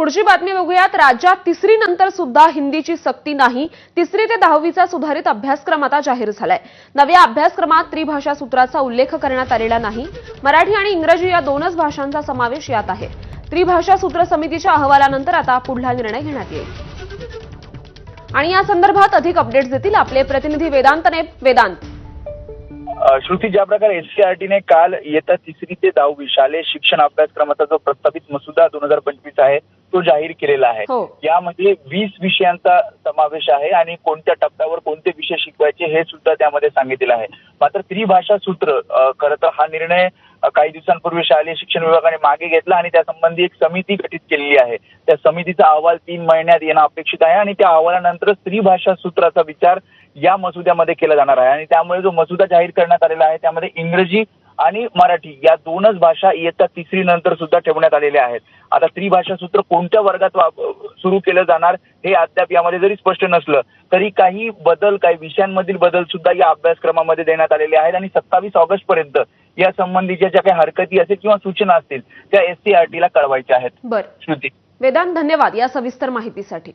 पुढची बातमी बघूयात. राज्यात तिसरी नंतर सुद्धा हिंदीची सक्ती नाही. तिसरी ते दहावीचा सुधारित अभ्यासक्रम आता जाहीर झालाय. नव्या अभ्यासक्रमात त्रिभाषा सूत्राचा उल्लेख करण्यात आलेला नाही. मराठी आणि इंग्रजी या दोनच भाषांचा समावेश यात आहे. त्रिभाषा सूत्र समितीच्या अहवालानंतर आता पुढला निर्णय घेण्यात येईल. आणि या संदर्भात अधिक अपडेट्स देतील आपले प्रतिनिधी वेदांतने वेदांत. श्रुती ज्या प्रकारे एससीआरटीने काल येत्या तिसरी ते दहावी शालेय शिक्षण अभ्यासक्रमाचा जो प्रस्तावित मसुदा दोन हजार पंचवीस आहे तो जाहीर केलेला आहे. हो. यामध्ये वीस विषयांचा समावेश आहे आणि कोणत्या टप्प्यावर कोणते विषय शिकवायचे हे सुद्धा त्यामध्ये सांगितलेलं आहे. मात्र त्रिभाषा सूत्र खरं तर हा निर्णय काही दिवसांपूर्वी शालेय शिक्षण विभागाने मागे घेतला आणि त्या संबंधी एक समिती गठीत केलेली आहे. त्या समितीचा अहवाल तीन महिन्यात येणं अपेक्षित आहे आणि त्या अहवालानंतरच त्रिभाषा सूत्राचा विचार या मसुद्यामध्ये केला जाणार आहे. आणि त्यामुळे जो मसुदा जाहीर करण्यात आलेला आहे त्यामध्ये इंग्रजी आणि मराठी या दोनच भाषा इयत्ता तिसरी नंतर सुद्धा ठेवण्यात आलेल्या आहेत. आता त्रिभाषा सूत्र कोणत्या वर्गात सुरू केलं जाणार हे अद्याप यामध्ये जरी स्पष्ट नसलं तरी काही बदल काही विषयांमधील बदल सुद्धा या अभ्यासक्रमामध्ये देण्यात आलेले आहेत आणि सत्तावीस ऑगस्ट पर्यंत या संबंधीच्या ज्या काही हरकती असतील किंवा सूचना असतील त्या एससीआरटीला कळवायच्या आहेत. बरं. श्रुती. वेदांत धन्यवाद या सविस्तर माहितीसाठी.